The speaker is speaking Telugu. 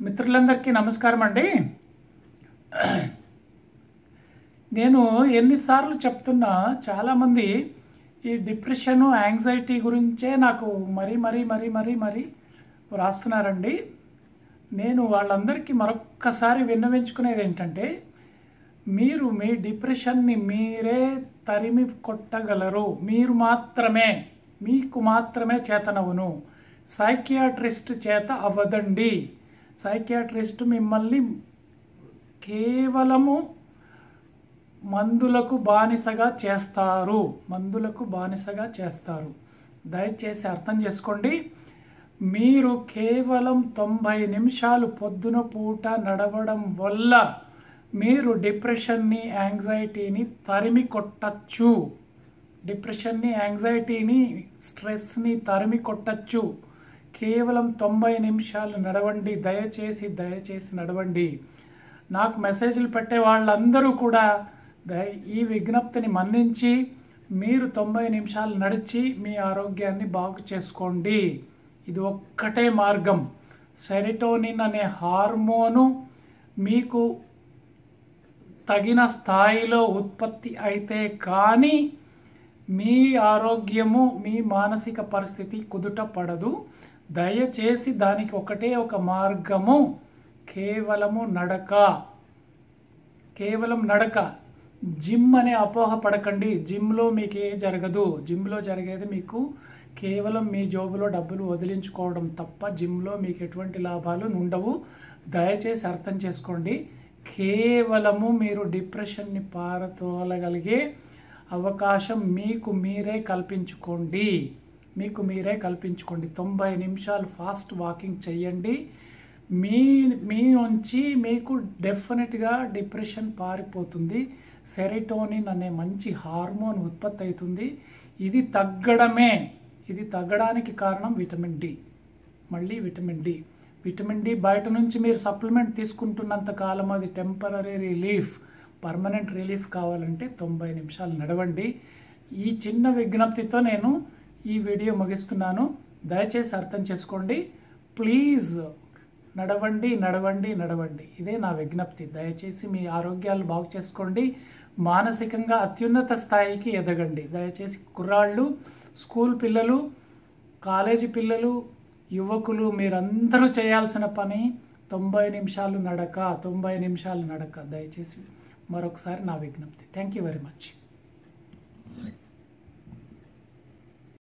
మిత్రులందరికీ నమస్కారం అండి. నేను ఎన్నిసార్లు చెప్తున్నా చాలామంది ఈ డిప్రెషను యాంగ్జైటీ గురించే నాకు మరీ మరీ మరీ మరీ మరీ వ్రాస్తున్నారండి. నేను వాళ్ళందరికీ మరొక్కసారి విన్నవించుకునేది ఏంటంటే మీరు మీ డిప్రెషన్ని మీరే తరిమి కొట్టగలరు. మీరు మాత్రమే మీకు మాత్రమే చేతనవును. సైకియాట్రిస్ట్ చేత అవ్వదండి. సైకియాట్రిస్ట్ మిమ్మల్ని కేవలము మందులకు బానిసగా చేస్తారు. మందులకు బానిసగా చేస్తారు. దయచేసి అర్థం చేసుకోండి. మీరు కేవలం తొంభై నిమిషాలు పొద్దున పూట నడవడం వల్ల మీరు డిప్రెషన్ని యాంగ్జైటీని తరిమి కొట్టచ్చు. డిప్రెషన్ని యాంగ్జైటీని స్ట్రెస్ని తరిమి కొట్టచ్చు. కేవలం తొంభై నిమిషాలు నడవండి దయచేసి దయచేసి నడవండి. నాకు మెసేజ్లు పెట్టే వాళ్ళందరూ కూడా దయ ఈ విజ్ఞప్తిని మన్నించి మీరు తొంభై నిమిషాలు నడిచి మీ ఆరోగ్యాన్ని బాగు చేసుకోండి. ఇది ఒక్కటే మార్గం. సెరిటోనిన్ అనే హార్మోను మీకు తగిన స్థాయిలో ఉత్పత్తి అయితే కానీ మీ ఆరోగ్యము మీ మానసిక పరిస్థితి కుదుట పడదు. దయచేసి దానికి ఒకటే ఒక మార్గము. కేవలము నడక. కేవలం నడక. జిమ్ అనే అపోహ పడకండి. జిమ్లో మీకు ఏ జరగదు. జిమ్లో జరిగేది మీకు కేవలం మీ జోబులో డబ్బులు వదిలించుకోవడం తప్ప జిమ్లో మీకు ఎటువంటి లాభాలు ఉండవు దయచేసి అర్థం చేసుకోండి. కేవలము మీరు డిప్రెషన్ని పారతోలగలిగే అవకాశం మీకు మీరే కల్పించుకోండి. మీకు మీరే కల్పించుకోండి. తొంభై నిమిషాలు ఫాస్ట్ వాకింగ్ చేయండి. మీ మీ నుంచి మీకు డెఫినెట్గా డిప్రెషన్ పారిపోతుంది. సెరిటోనిన్ అనే మంచి హార్మోన్ ఉత్పత్తి అవుతుంది. ఇది తగ్గడమే. ఇది తగ్గడానికి కారణం విటమిన్ డి. మళ్ళీ విటమిన్ డి. విటమిన్ డి బయట నుంచి మీరు సప్లిమెంట్ తీసుకుంటున్నంత కాలం అది టెంపరీ రిలీఫ్ పర్మనెంట్ రిలీఫ్ కావాలంటే తొంభై నిమిషాలు నడవండి. ఈ చిన్న విజ్ఞప్తితో నేను ఈ వీడియో ముగిస్తున్నాను. దయచేసి అర్థం చేసుకోండి. ప్లీజ్ నడవండి నడవండి నడవండి. ఇదే నా విజ్ఞప్తి. దయచేసి మీ ఆరోగ్యాలు బాగు చేసుకోండి. మానసికంగా అత్యున్నత స్థాయికి ఎదగండి. దయచేసి కుర్రాళ్ళు స్కూల్ పిల్లలు కాలేజీ పిల్లలు యువకులు మీరందరూ చేయాల్సిన పని తొంభై నిమిషాలు నడక తొంభై నిమిషాలు నడక. దయచేసి మరొకసారి నా విజ్ఞప్తి. Thank you very much